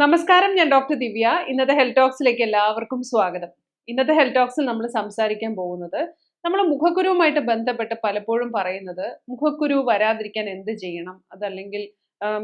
നമസ്കാരം ഞാൻ ഡോക്ടർ ദിവ്യ. ഇന്നത്തെ ഹെൽത്ത് ടോക്സിലേക്ക് എല്ലാവർക്കും സ്വാഗതം. ഇന്നത്തെ ഹെൽത്ത് ടോക്സിൽ നമ്മൾ സംസാരിക്കാൻ പോകുന്നത് നമ്മൾ മുഖക്കുരുവുമായിട്ട് ബന്ധപ്പെട്ട് പലപ്പോഴും പറയുന്നത് മുഖക്കുരു വരാതിരിക്കാൻ എന്ത് ചെയ്യണം? അതല്ലെങ്കിൽ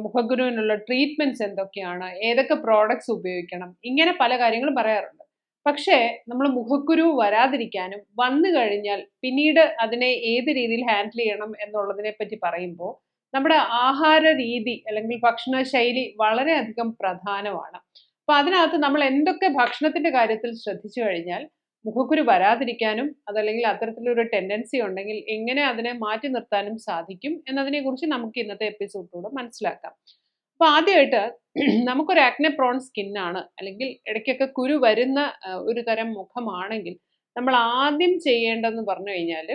മുഖക്കുരുവിനുള്ള ട്രീറ്റ്മെന്റ്സ് എന്തൊക്കെയാണ്? ഏതൊക്കെ പ്രോഡക്ട്സ് ഉപയോഗിക്കണം? ഇങ്ങനെ പല കാര്യങ്ങളും പറയാറുണ്ട്. പക്ഷേ നമ്മൾ മുഖക്കുരു വരാതിരിക്കാനും വന്നു കഴിഞ്ഞാൽ പിന്നീട് അതിനെ ഏത് രീതിയിൽ ഹാൻഡിൽ ചെയ്യണം എന്നുള്ളതിനെ പറ്റി പറയുമ്പോൾ നമ്മുടെ ആഹാര രീതി അല്ലെങ്കിൽ ഭക്ഷണ ശൈലി വളരെയധികം പ്രധാനമാണ്. അപ്പൊ അതിനകത്ത് നമ്മൾ എന്തൊക്കെ ഭക്ഷണത്തിന്റെ കാര്യത്തിൽ ശ്രദ്ധിച്ചു കഴിഞ്ഞാൽ മുഖക്കുരു വരാതിരിക്കാനും അതല്ലെങ്കിൽ അത്തരത്തിലൊരു ടെൻഡൻസി ഉണ്ടെങ്കിൽ എങ്ങനെ അതിനെ മാറ്റി നിർത്താനും സാധിക്കും എന്നതിനെ കുറിച്ച് നമുക്ക് ഇന്നത്തെ എപ്പിസോഡിലൂടെ മനസ്സിലാക്കാം. അപ്പൊ ആദ്യമായിട്ട് നമുക്കൊരു ആക്നെ പ്രോൺ സ്കിന്നാണ് അല്ലെങ്കിൽ ഇടയ്ക്കൊക്കെ കുരു വരുന്ന ഒരു തരം മുഖമാണെങ്കിൽ നമ്മൾ ആദ്യം ചെയ്യേണ്ടതെന്ന് പറഞ്ഞു കഴിഞ്ഞാൽ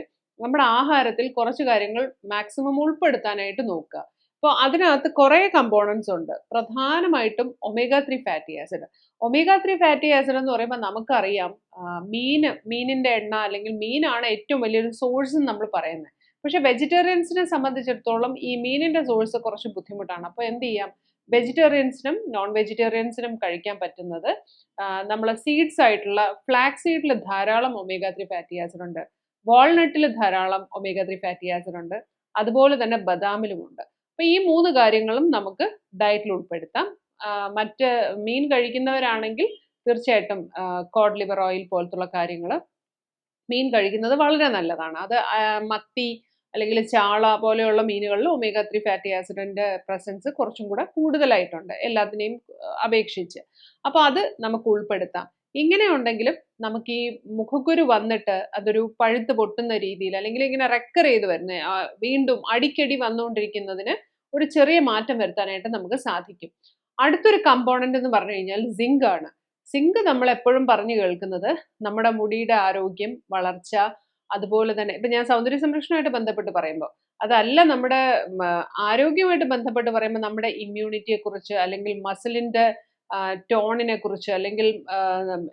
നമ്മുടെ ആഹാരത്തിൽ കുറച്ച് കാര്യങ്ങൾ മാക്സിമം ഉൾപ്പെടുത്താനായിട്ട് നോക്കുക. അപ്പോൾ അതിനകത്ത് കുറേ കമ്പോണൻസ് ഉണ്ട്. പ്രധാനമായിട്ടും omega three fatty acid omega three fatty acid എന്ന് പറയുമ്പോൾ നമുക്കറിയാം മീൻ മീന് മീനിന്റെ എണ്ണ അല്ലെങ്കിൽ മീനാണ് ഏറ്റവും വലിയൊരു സോഴ്സ് എന്ന് നമ്മൾ പറയുന്നത് പക്ഷെ വെജിറ്റേറിയൻസിനെ സംബന്ധിച്ചിടത്തോളം ഈ മീനിന്റെ സോഴ്സ് കുറച്ച് ബുദ്ധിമുട്ടാണ്. അപ്പോൾ എന്ത് ചെയ്യാം? വെജിറ്റേറിയൻസിനും നോൺ വെജിറ്റേറിയൻസിനും കഴിക്കാൻ പറ്റുന്നത് നമ്മൾ സീഡ്സ് ആയിട്ടുള്ള ഫ്ലാക്സ് സീഡിൽ ധാരാളം ഒമേഗ ത്രീ ഫാറ്റി ആസിഡ് ഉണ്ട്. വാൾനട്ടിൽ ധാരാളം ഒമേഗ ത്രീ ഫാറ്റി ആസിഡ് ഉണ്ട്. അതുപോലെ തന്നെ ബദാമിലും ഉണ്ട്. അപ്പൊ ഈ മൂന്ന് കാര്യങ്ങളും നമുക്ക് ഡയറ്റിൽ ഉൾപ്പെടുത്താം. മറ്റ് മീൻ കഴിക്കുന്നവരാണെങ്കിൽ തീർച്ചയായിട്ടും കോഡ് ലിവർ ഓയിൽ പോലത്തുള്ള കാര്യങ്ങൾ മീൻ കഴിക്കുന്നത് വളരെ നല്ലതാണ്. അത് മത്തി അല്ലെങ്കിൽ ചാള പോലെയുള്ള മീനുകളിൽ ഒമേഗ ത്രീ ഫാറ്റി ആസിഡിന്റെ പ്രസൻസ് കുറച്ചും കൂടെ കൂടുതലായിട്ടുണ്ട്. എല്ലാത്തിനെയും അപേക്ഷിച്ച്. അപ്പോൾ അത് നമുക്ക് ഉൾപ്പെടുത്താം. ഇങ്ങനെ ഉണ്ടെങ്കിലും നമുക്ക് ഈ മുഖക്കുരു വന്നിട്ട് അതൊരു പഴുത്ത് പൊട്ടുന്ന രീതിയിൽ അല്ലെങ്കിൽ ഇങ്ങനെ റെക്കർ ചെയ്ത് വരുന്ന വീണ്ടും അടിക്കടി വന്നുകൊണ്ടിരിക്കുന്നതിന് ഒരു ചെറിയ മാറ്റം വരുത്താനായിട്ട് നമുക്ക് സാധിക്കും. അടുത്തൊരു കമ്പോണന്റ് എന്ന് പറഞ്ഞു കഴിഞ്ഞാൽ സിങ്ക് ആണ്. സിങ്ക് നമ്മൾ എപ്പോഴും പറഞ്ഞു കേൾക്കുന്നത് നമ്മുടെ മുടിയുടെ ആരോഗ്യം വളർച്ച അതുപോലെ തന്നെ ഇപ്പൊ ഞാൻ സൗന്ദര്യ സംരക്ഷണമായിട്ട് ബന്ധപ്പെട്ട് പറയുമ്പോൾ അതല്ല നമ്മുടെ ആരോഗ്യമായിട്ട് ബന്ധപ്പെട്ട് പറയുമ്പോൾ നമ്മുടെ ഇമ്മ്യൂണിറ്റിയെ കുറിച്ച് അല്ലെങ്കിൽ മസിലിന്റെ ടോണിനെ കുറിച്ച് അല്ലെങ്കിൽ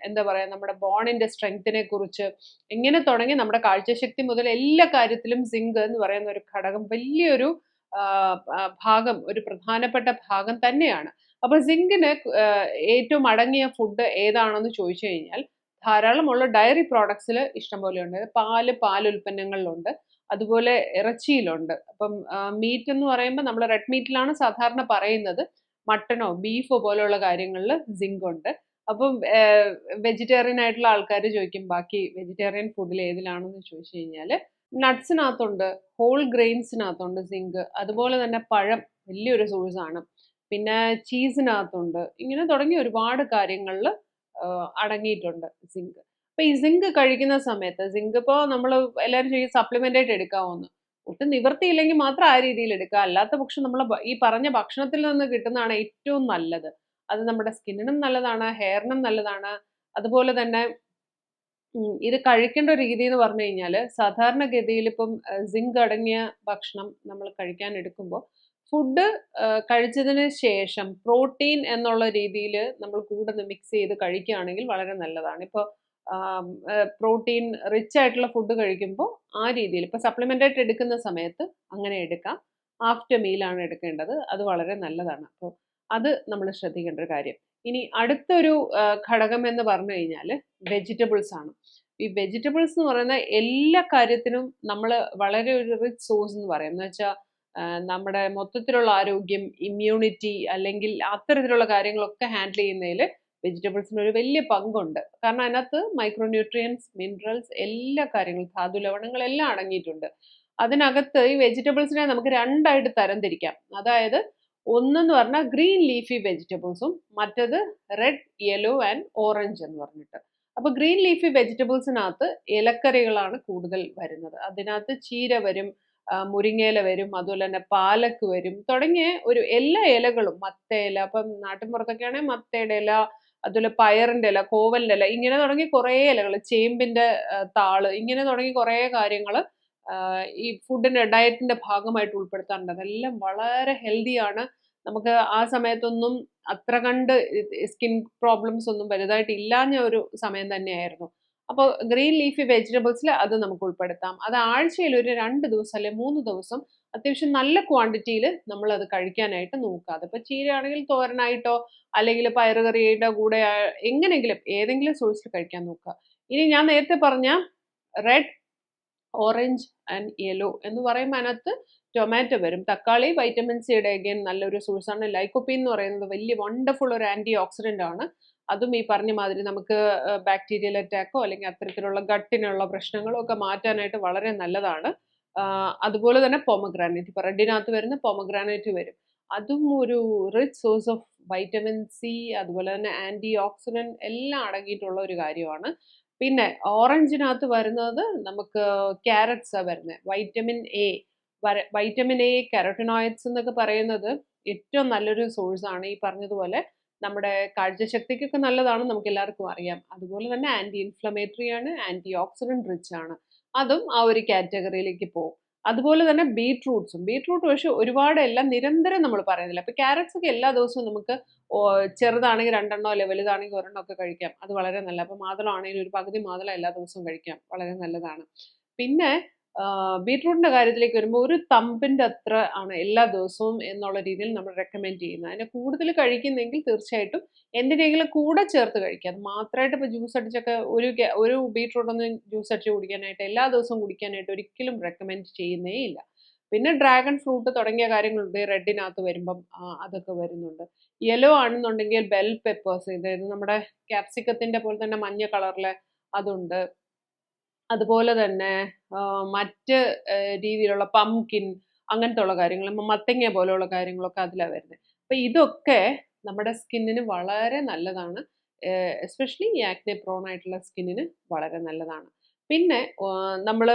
എന്താ പറയുക നമ്മുടെ ബോണിന്റെ സ്ട്രെങ്തിനെ കുറിച്ച് ഇങ്ങനെ തുടങ്ങി നമ്മുടെ കാഴ്ചശക്തി മുതൽ എല്ലാ കാര്യത്തിലും സിങ്ക് എന്ന് പറയുന്ന ഒരു ഘടകം വലിയൊരു ഭാഗം ഒരു പ്രധാനപ്പെട്ട ഭാഗം തന്നെയാണ്. അപ്പൊ സിങ്കിന് ഏറ്റവും അടങ്ങിയ ഫുഡ് ഏതാണെന്ന് ചോദിച്ചു കഴിഞ്ഞാൽ ധാരാളമുള്ള ഡയറി പ്രോഡക്ട്സിൽ ഇഷ്ടംപോലെ ഉണ്ട് പാൽ പാലുൽപ്പന്നങ്ങളിലുണ്ട്. അതുപോലെ ഇറച്ചിയിലുണ്ട്. അപ്പം മീറ്റ് എന്ന് പറയുമ്പോൾ നമ്മൾ റെഡ് മീറ്റിലാണ് സാധാരണ പറയുന്നത്. മട്ടനോ ബീഫോ പോലെയുള്ള കാര്യങ്ങളിൽ സിങ്ക് ഉണ്ട്. അപ്പം വെജിറ്റേറിയൻ ആയിട്ടുള്ള ആൾക്കാർ ചോദിക്കും ബാക്കി വെജിറ്റേറിയൻ ഫുഡിൽ ഏതിലാണെന്ന് ചോദിച്ചു കഴിഞ്ഞാൽ നട്ട്സിനകത്തുണ്ട് ഹോൾ ഗ്രെയിൻസിനകത്തുണ്ട് സിങ്ക് അതുപോലെ തന്നെ പഴം വലിയൊരു സോഴ്സ് ആണ് പിന്നെ ചീസിനകത്തുണ്ട് ഇങ്ങനെ തുടങ്ങി ഒരുപാട് കാര്യങ്ങളിൽ അടങ്ങിയിട്ടുണ്ട് സിങ്ക് അപ്പം ഈ സിങ്ക് കഴിക്കുന്ന സമയത്ത് സിങ്ക് ഇപ്പോൾ നമ്മൾ എല്ലാവരും ചെയ്യും സപ്ലിമെന്റായിട്ട് എടുക്കാവുന്ന. ഒട്ടും നിവൃത്തിയില്ലെങ്കിൽ മാത്രം ആ രീതിയിൽ എടുക്കുക. അല്ലാത്ത പക്ഷം നമ്മൾ ഈ പറഞ്ഞ ഭക്ഷണത്തിൽ നിന്ന് കിട്ടുന്നതാണ് ഏറ്റവും നല്ലത്. അത് നമ്മുടെ സ്കിന്നിനും നല്ലതാണ് ഹെയറിനും നല്ലതാണ്. അതുപോലെ തന്നെ ഇത് കഴിക്കേണ്ട രീതി എന്ന് പറഞ്ഞു കഴിഞ്ഞാൽ സാധാരണഗതിയിൽ ഇപ്പം സിങ്ക് അടങ്ങിയ ഭക്ഷണം നമ്മൾ കഴിക്കാൻ എടുക്കുമ്പോൾ ഫുഡ് കഴിച്ചതിന് ശേഷം പ്രോട്ടീൻ എന്നുള്ള രീതിയിൽ നമ്മൾ കൂടുതൽ മിക്സ് ചെയ്ത് കഴിക്കുകയാണെങ്കിൽ വളരെ നല്ലതാണ്. ഇപ്പോൾ പ്രോട്ടീൻ റിച്ച് ആയിട്ടുള്ള ഫുഡ് കഴിക്കുമ്പോൾ ആ രീതിയിൽ ഇപ്പോൾ സപ്ലിമെന്റ് ആയിട്ട് എടുക്കുന്ന സമയത്ത് അങ്ങനെ എടുക്കാം. ആഫ്റ്റർ മീലാണ് എടുക്കേണ്ടത്. അത് വളരെ നല്ലതാണ്. അപ്പോൾ അത് നമ്മൾ ശ്രദ്ധിക്കേണ്ട ഒരു കാര്യം. ഇനി അടുത്തൊരു ഘടകം എന്ന് പറഞ്ഞു കഴിഞ്ഞാൽ വെജിറ്റബിൾസ് ആണ്. ഈ വെജിറ്റബിൾസ് എന്ന് പറയുന്ന എല്ലാ കാര്യത്തിനും നമ്മൾ വളരെ ഒരു റിച്ച് സോഴ്സ് എന്ന് പറയും. എന്ന് വെച്ചാൽ നമ്മുടെ മൊത്തത്തിലുള്ള ആരോഗ്യം ഇമ്മ്യൂണിറ്റി അല്ലെങ്കിൽ അത്തരത്തിലുള്ള കാര്യങ്ങളൊക്കെ ഹാൻഡിൽ ചെയ്യുന്നതിൽ വെജിറ്റബിൾസിന് ഒരു വലിയ പങ്കുണ്ട്. കാരണം അതിനകത്ത് മൈക്രോന്യൂട്രിയൻസ് മിനറൽസ് എല്ലാ കാര്യങ്ങളും ധാതു ലവണങ്ങളെല്ലാം അടങ്ങിയിട്ടുണ്ട്. അതിനകത്ത് ഈ വെജിറ്റബിൾസിനെ നമുക്ക് രണ്ടായിട്ട് തരംതിരിക്കാം. അതായത് ഒന്നെന്ന് പറഞ്ഞാൽ ഗ്രീൻ ലീഫി വെജിറ്റബിൾസും മറ്റത് റെഡ് യെല്ലോ ആൻഡ് ഓറഞ്ച് എന്ന് പറഞ്ഞിട്ട്. അപ്പോൾ ഗ്രീൻ ലീഫി വെജിറ്റബിൾസിനകത്ത് ഇലക്കറികളാണ് കൂടുതൽ വരുന്നത്. അതിനകത്ത് ചീര വരും മുരിങ്ങയില വരും അതുപോലെ തന്നെ പാലക്ക് വരും. തുടങ്ങിയ ഒരു എല്ലാ ഇലകളും മത്തയില അപ്പം നാട്ടിൻപുറത്തൊക്കെ ആണെങ്കിൽ മത്തയുടെ ഇല അതുപോലെ പയറിന്റെ ഇല കോവലിന്റെ ഇല ഇങ്ങനെ തുടങ്ങി കുറേ ഇലകൾ ചേമ്പിന്റെ താൾ ഇങ്ങനെ തുടങ്ങി കുറേ കാര്യങ്ങൾ ഈ ഫുഡിന്റെ ഡയറ്റിന്റെ ഭാഗമായിട്ട് ഉൾപ്പെടുത്താറുണ്ട്. അതെല്ലാം വളരെ ഹെൽത്തിയാണ് നമുക്ക് ആ സമയത്തൊന്നും അത്ര കണ്ട് സ്കിൻ പ്രോബ്ലംസ് ഒന്നും വലുതായിട്ട് ഇല്ലാഞ്ഞ ഒരു സമയം തന്നെയായിരുന്നു. അപ്പോൾ ഗ്രീൻ ലീഫി വെജിറ്റബിൾസിൽ അത് നമുക്ക് ഉൾപ്പെടുത്താം. അത് ആഴ്ചയിൽ ഒരു രണ്ട് ദിവസം അല്ലെങ്കിൽ മൂന്ന് ദിവസം അത്യാവശ്യം നല്ല ക്വാണ്ടിറ്റിയിൽ നമ്മൾ അത് കഴിക്കാനായിട്ട് നോക്കുക. അതിപ്പോൾ ചീരയാണെങ്കിൽ തോരനായിട്ടോ അല്ലെങ്കിൽ പയറുകറിയുടെ കൂടെ എങ്ങനെയെങ്കിലും ഏതെങ്കിലും സോഴ്സിൽ കഴിക്കാൻ നോക്കുക. ഇനി ഞാൻ നേരത്തെ പറഞ്ഞ റെഡ് ഓറഞ്ച് ആൻഡ് യെല്ലോ എന്ന് പറയുമ്പോൾ അതിനകത്ത് ടൊമാറ്റോ വരും. തക്കാളി വൈറ്റമിൻ സിയുടെ അഗൈൻ നല്ലൊരു സോഴ്സാണ് ലൈക്കോപ്പീൻ എന്ന് പറയുന്നത് വലിയ വണ്ടർഫുൾ ഒരു ആന്റി ഓക്സിഡന്റ് ആണ്. അതും ഈ പറഞ്ഞ മാതിരി നമുക്ക് ബാക്ടീരിയൽ അറ്റാക്കോ അല്ലെങ്കിൽ അത്തരത്തിലുള്ള ഗട്ടിനുള്ള പ്രശ്നങ്ങളോ ഒക്കെ മാറ്റാനായിട്ട് വളരെ നല്ലതാണ്. അതുപോലെ തന്നെ പൊമഗ്രാനൈറ്റ് ഇപ്പം റെഡിനകത്ത് വരുന്ന പൊമഗ്രാനൈറ്റ് വരും. അതും ഒരു rich source of vitamin C അതുപോലെ തന്നെ ആന്റി ഓക്സിഡന്റ് എല്ലാം അടങ്ങിയിട്ടുള്ള ഒരു കാര്യമാണ്. പിന്നെ ഓറഞ്ചിനകത്ത് വരുന്നത് നമുക്ക് ക്യാരറ്റ്സാണ് വരുന്നത്. Vitamin A vitamin A carotenoids എന്നൊക്കെ പറയുന്നത് ഏറ്റവും നല്ലൊരു സോഴ്സ് ആണ്. ഈ പറഞ്ഞതുപോലെ നമ്മുടെ കാഴ്ചശക്തിക്കൊക്കെ നല്ലതാണ് നമുക്ക് എല്ലാവർക്കും അറിയാം. അതുപോലെ തന്നെ ആന്റി ഇൻഫ്ലമേറ്ററി ആണ് ആന്റി ഓക്സിഡന്റ് റിച്ച് ആണ്. അതും ആ ഒരു കാറ്റഗറിയിലേക്ക് പോകും. അതുപോലെ തന്നെ ബീട്രൂട്ട്സും ബീട്രൂട്ട് പക്ഷേ ഒരുപാട് എല്ലാം നിരന്തരം നമ്മൾ പറയുന്നില്ല. അപ്പോൾ ക്യാരറ്റ്സ് ഒക്കെ എല്ലാ ദിവസവും നമുക്ക് ചെറുതാണെങ്കിൽ രണ്ടെണ്ണോ അല്ലെ വലുതാണെങ്കിൽ ഒരെണ്ണോ ഒക്കെ കഴിക്കാം. അത് വളരെ നല്ല അപ്പോൾ മാതളമാണെങ്കിൽ ഒരു പകുതി മാതളം എല്ലാ ദിവസവും കഴിക്കാം. വളരെ നല്ലതാണ്. പിന്നെ ബീട്രൂട്ടിന്റെ കാര്യത്തിലേക്ക് വരുമ്പോൾ ഒരു തമ്പിന്റെ അത്ര ആണ് എല്ലാ ദിവസവും എന്നുള്ള രീതിയിൽ നമ്മൾ റെക്കമെൻഡ് ചെയ്യുന്നത്. അതിനെ കൂടുതൽ കഴിക്കുന്നെങ്കിൽ തീർച്ചയായിട്ടും എന്തിനെങ്കിലും കൂടെ ചേർത്ത് കഴിക്കുക. അത് മാത്രമായിട്ട് ഇപ്പോൾ ജ്യൂസ് അടിച്ചൊക്കെ ഒരു ഒരു ബീട്രൂട്ടൊന്നും ജ്യൂസ് അടിച്ച് കുടിക്കാനായിട്ട് എല്ലാ ദിവസവും കുടിക്കാനായിട്ട് ഒരിക്കലും റെക്കമെൻഡ് ചെയ്യുന്നേ ഇല്ല. പിന്നെ ഡ്രാഗൺ ഫ്രൂട്ട് തുടങ്ങിയ കാര്യങ്ങളുണ്ട്. റെഡിനകത്ത് വരുമ്പം അതൊക്കെ വരുന്നുണ്ട്. യെല്ലോ ആണെന്നുണ്ടെങ്കിൽ ബെൽ പെപ്പേഴ്സ് അതായത് നമ്മുടെ ക്യാപ്സിക്കത്തിന്റെ പോലെ തന്നെ മഞ്ഞ കളറിലെ അതുണ്ട്. അതുപോലെ തന്നെ മറ്റ് രീതിയിലുള്ള പംകിൻ അങ്ങനത്തെ ഉള്ള കാര്യങ്ങൾ മത്തങ്ങ പോലെയുള്ള കാര്യങ്ങളൊക്കെ അതിലാണ് വരുന്നത്. അപ്പൊ ഇതൊക്കെ നമ്മുടെ സ്കിന്നിന് വളരെ നല്ലതാണ്. എസ്പെഷ്യലി ഈ ആക്നെ പ്രോൺ ആയിട്ടുള്ള സ്കിന്നിന് വളരെ നല്ലതാണ്. പിന്നെ നമ്മൾ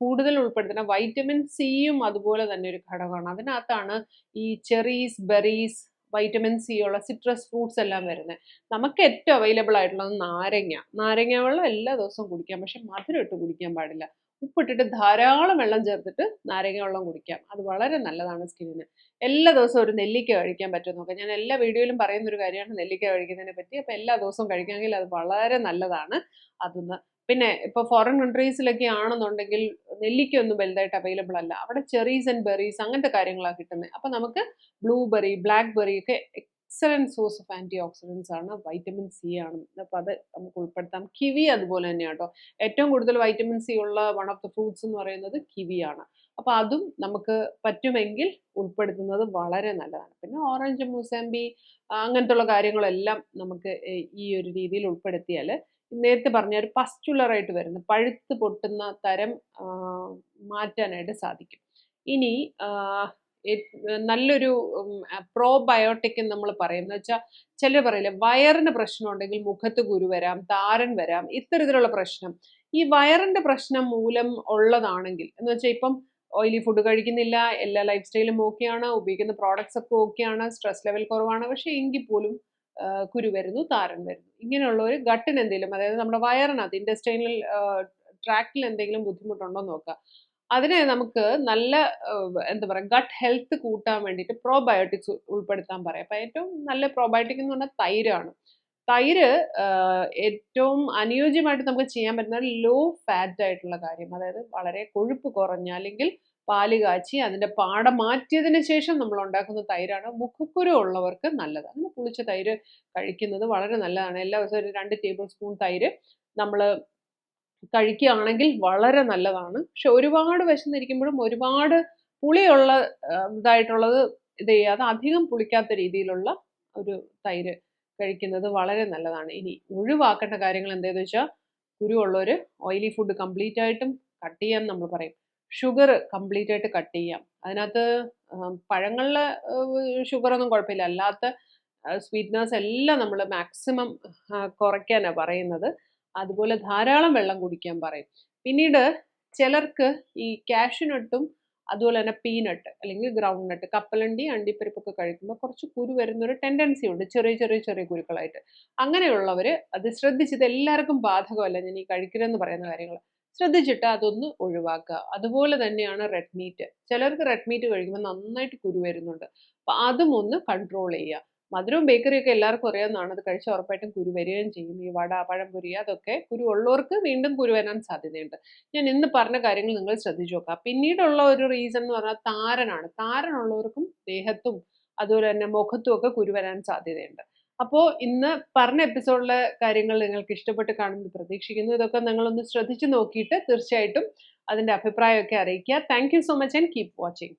കൂടുതൽ ഉൾപ്പെടുത്തുന്ന വൈറ്റമിൻ സിയും അതുപോലെ തന്നെ ഒരു ഘടകമാണ്. അതിനകത്താണ് ഈ ചെറീസ് ബെറീസ് വൈറ്റമിൻ സി ഉള്ള സിട്രസ് ഫ്രൂട്ട്സ് എല്ലാം വരുന്നത് നമുക്ക് ഏറ്റവും അവൈലബിൾ ആയിട്ടുള്ളത് നാരങ്ങ. നാരങ്ങ വെള്ളം എല്ലാ ദിവസവും കുടിക്കാം. പക്ഷെ മധുരം ഇട്ട് കുടിക്കാൻ പാടില്ല. ഉപ്പിട്ടിട്ട് ധാരാളം വെള്ളം ചേർത്തിട്ട് നാരങ്ങ വെള്ളം കുടിക്കാം. അത് വളരെ നല്ലതാണ് സ്കിന്നിന്. എല്ലാ ദിവസവും ഒരു നെല്ലിക്ക കഴിക്കാൻ പറ്റും നോക്കാം. ഞാൻ എല്ലാ വീഡിയോയിലും പറയുന്ന ഒരു കാര്യമാണ് നെല്ലിക്ക കഴിക്കുന്നതിനെ പറ്റി. അപ്പോൾ എല്ലാ ദിവസവും കഴിക്കാമെങ്കിൽ അത് വളരെ നല്ലതാണ്. അതൊന്ന് പിന്നെ ഇപ്പോൾ ഫോറിൻ കൺട്രീസിലൊക്കെ ആണെന്നുണ്ടെങ്കിൽ നെല്ലിക്കൊന്നും വലുതായിട്ട് അവൈലബിൾ അല്ല. അവിടെ ചെറീസ് ആൻഡ് ബെറീസ് അങ്ങനത്തെ കാര്യങ്ങളാണ് കിട്ടുന്നത് അപ്പോൾ നമുക്ക് ബ്ലൂബെറി ബ്ലാക്ക് ബെറി ഒക്കെ excellent source of antioxidants ആണ് വൈറ്റമിൻ സി ആണ്. അപ്പോൾ അത് നമുക്ക് ഉൾപ്പെടുത്താം. കിവി അതുപോലെ തന്നെയാണ് കേട്ടോ ഏറ്റവും കൂടുതൽ വൈറ്റമിൻ സി ഉള്ള വൺ ഓഫ് ദ ഫ്രൂട്ട്സ് എന്ന് പറയുന്നത് കിവിയാണ് അപ്പോൾ അതും നമുക്ക് പറ്റുമെങ്കിൽ ഉൾപ്പെടുത്തുന്നത് വളരെ നല്ലതാണ്. പിന്നെ ഓറഞ്ച് മൂസാമ്പി അങ്ങനത്തെ ഉള്ള കാര്യങ്ങളെല്ലാം നമുക്ക് ഈ ഒരു രീതിയിൽ ഉൾപ്പെടുത്തിയാൽ നേരത്തെ പറഞ്ഞ ഒരു പസ്റ്റുലറായിട്ട് വരുന്ന പഴുത്ത് പൊട്ടുന്ന തരം മാറ്റാനായിട്ട് സാധിക്കും. ഇനി നല്ലൊരു പ്രോബയോട്ടിക് നമ്മൾ പറയും. എന്ന് വെച്ചാൽ ചിലർ പറയില്ലേ വയറിന് പ്രശ്നം ഉണ്ടെങ്കിൽ മുഖത്ത് കുരു വരാം താരൻ വരാം ഇത്തരത്തിലുള്ള പ്രശ്നം. ഈ വയറിന്റെ പ്രശ്നം മൂലം ഉള്ളതാണെങ്കിൽ എന്ന് വെച്ചാൽ ഇപ്പം ഓയിലി ഫുഡ് കഴിക്കുന്നില്ല എല്ലാ ലൈഫ് സ്റ്റൈലും ഓക്കെയാണ് ഉപയോഗിക്കുന്ന പ്രോഡക്ട്സ് ഒക്കെ ഓക്കെയാണ് സ്ട്രെസ് ലെവൽ കുറവാണ്. പക്ഷേ എങ്കിൽ പോലും കുരു വരുന്നു താരൻ വരുന്നു. ഇങ്ങനെയുള്ള ഒരു ഗട്ടിന് എന്തെങ്കിലും അതായത് നമ്മുടെ വയറിനകത്ത് ഇൻഡസ്ട്രൈനൽ ട്രാക്റ്റിൽ എന്തെങ്കിലും ബുദ്ധിമുട്ടുണ്ടോ നോക്കുക അതിനെ നമുക്ക് നല്ല എന്താ പറയുക ഗട്ട് ഹെൽത്ത് കൂട്ടാൻ വേണ്ടിയിട്ട് പ്രോബയോട്ടിക്സ് ഉൾപ്പെടുത്താൻ പറയാം. അപ്പം ഏറ്റവും നല്ല പ്രോബയോട്ടിക് എന്ന് പറഞ്ഞാൽ തൈരാണ്. തൈര് ഏറ്റവും അനുയോജ്യമായിട്ട് നമുക്ക് ചെയ്യാൻ പറ്റുന്ന ലോ ഫാറ്റ് ആയിട്ടുള്ള കാര്യം. അതായത് വളരെ കൊഴുപ്പ് കുറഞ്ഞ അല്ലെങ്കിൽ പാൽ കാച്ചി അതിന്റെ പാട മാറ്റിയതിന് ശേഷം നമ്മൾ ഉണ്ടാക്കുന്ന തൈരാണ് മുഖക്കുരു ഉള്ളവർക്ക് നല്ലത്. അങ്ങനെ പുളിച്ച തൈര് കഴിക്കുന്നത് വളരെ നല്ലതാണ്. എല്ലാ ദിവസവും ഒരു രണ്ട് ടേബിൾ സ്പൂൺ തൈര് നമ്മൾ കഴിക്കുകയാണെങ്കിൽ വളരെ നല്ലതാണ്. പക്ഷെ ഒരുപാട് വിശന്നിരിക്കുമ്പോഴും ഒരുപാട് പുളിയുള്ള ഇതായിട്ടുള്ളത് ഇത് ചെയ്യാതെ അധികം പുളിക്കാത്ത രീതിയിലുള്ള ഒരു തൈര് കഴിക്കുന്നത് വളരെ നല്ലതാണ്. ഇനി ഒഴിവാക്കേണ്ട കാര്യങ്ങൾ എന്താണെന്ന് വെച്ചാൽ കുരുവുള്ളവർ ഓയിലി ഫുഡ് കംപ്ലീറ്റ് ആയിട്ടും കട്ട് ചെയ്യാൻ നമ്മൾ പറയും. ഷുഗർ കംപ്ലീറ്റ് ആയിട്ട് കട്ട് ചെയ്യാം. അതിനകത്ത് പഴങ്ങളിലെ ഷുഗറൊന്നും കുഴപ്പമില്ല. അല്ലാത്ത സ്വീറ്റ്നേഴ്സ് എല്ലാം നമ്മൾ മാക്സിമം കുറയ്ക്കാനാണ് പറയുന്നത്. അതുപോലെ ധാരാളം വെള്ളം കുടിക്കാൻ പറയും. പിന്നീട് ചിലർക്ക് ഈ കാഷ്യൂനട്ടും അതുപോലെ തന്നെ പീനട്ട് അല്ലെങ്കിൽ ഗ്രൗണ്ട് നട്ട് കപ്പലണ്ടി അണ്ടിപ്പരിപ്പൊക്കെ കഴിക്കുമ്പോൾ കുറച്ച് കുരു വരുന്നൊരു ടെൻഡൻസി ഉണ്ട്. ചെറിയ ചെറിയ ചെറിയ കുരുക്കളായിട്ട്. അങ്ങനെയുള്ളവർ അത് ശ്രദ്ധിച്ചത് എല്ലാവർക്കും ബാധകമല്ല. ഞാൻ ഈ കഴിക്കരുതെന്ന് പറയുന്ന കാര്യങ്ങൾ ശ്രദ്ധിച്ചിട്ട് അതൊന്ന് ഒഴിവാക്കുക. അതുപോലെ തന്നെയാണ് റെഡ് മീറ്റ് ചിലർക്ക് റെഡ് മീറ്റ് കഴിക്കുമ്പോൾ നന്നായിട്ട് കുരു വരുന്നുണ്ട്. അപ്പം അതും ഒന്ന് കൺട്രോൾ ചെയ്യുക. മധുരവും ബേക്കറിയൊക്കെ എല്ലാവർക്കും അറിയാവുന്നതാണ്. അത് കഴിച്ചാൽ ഉറപ്പായിട്ടും കുരു വരികയും ചെയ്യും. ഈ വട പഴംപൊരി അതൊക്കെ കുരു ഉള്ളവർക്ക് വീണ്ടും കുരു വരാൻ സാധ്യതയുണ്ട്. ഞാൻ ഇന്ന് പറഞ്ഞ കാര്യങ്ങൾ നിങ്ങൾ ശ്രദ്ധിച്ചു നോക്കുക. പിന്നീടുള്ള ഒരു റീസൺ എന്ന് പറഞ്ഞാൽ താരനാണ്. താരനുള്ളവർക്കും ദേഹത്തും അതുപോലെ തന്നെ മുഖത്തും ഒക്കെ കുരു വരാൻ സാധ്യതയുണ്ട്. അപ്പോൾ ഇന്ന് പറഞ്ഞ എപ്പിസോഡിലെ കാര്യങ്ങൾ നിങ്ങൾക്ക് ഇഷ്ടപ്പെട്ട് കാണുമെന്ന് പ്രതീക്ഷിക്കുന്നു. ഇതൊക്കെ നിങ്ങളൊന്ന് ശ്രദ്ധിച്ചു നോക്കിയിട്ട് തീർച്ചയായിട്ടും അതിന്റെ അഭിപ്രായമൊക്കെ അറിയിക്കുക. Thank so much and keep watching